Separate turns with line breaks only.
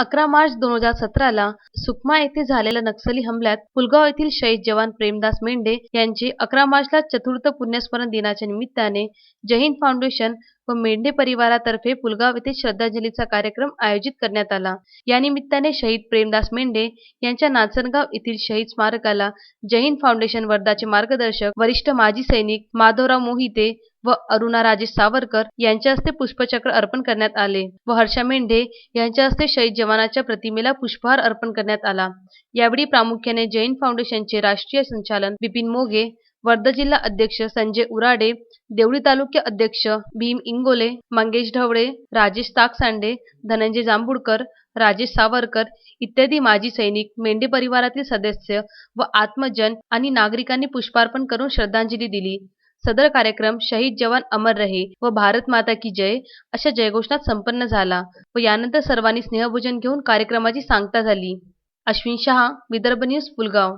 अकरा मार्च दोन हजार सतराला सुकमा येथे झालेल्या नक्सली हमल्यात पुलगाव येथील शहीद जवान प्रेमदास मेंढे यांचे अकरा मार्चला चतुर्थ पुण्यस्मरण दिनाच्या निमित्ताने जय हिंद फाउंडेशन व मेंढे परिवारातर्फे पुलगाव येथे श्रद्धांजलीचा कार्यक्रम आयोजित करण्यात आला. या निमित्ताने शहीद प्रेमदास मेंढे यांच्या नाचनगाव येथील शहीद स्मारकाला जैन फाउंडेशन वर्धाचे मार्गदर्शक वरिष्ठ माजी सैनिक माधवराव मोहिते व अरुणा राजेश सावरकर यांच्या हस्ते पुष्पचक्र अर्पण करण्यात आले व हर्षा मेंढे यांच्या हस्ते शहीद जवानाच्या प्रतिमेला पुष्पहार अर्पण करण्यात आला. यावेळी प्रामुख्याने जैन फाउंडेशनचे राष्ट्रीय संचालन विपिन मोगे वर्धा जिल्हा अध्यक्ष संजय उराडे देवळी तालुका अध्यक्ष भीम इंगोले मंगेश ढवळे राजेश ताकसांडे धनंजय जांभुळकर राजेश सावरकर इत्यादी माजी सैनिक मेंढे परिवारातील सदस्य व आत्मजन आणि नागरिकांनी पुष्पार्पण करून श्रद्धांजली दिली. सदर कार्यक्रम शहीद जवान अमर रहे व भारत माता की जय अशा जयघोषणात संपन्न झाला व यानंतर सर्वांनी स्नेहभोजन घेऊन कार्यक्रमाची सांगता झाली. अश्विन शहा विदर्भ न्यूज पुलगाव.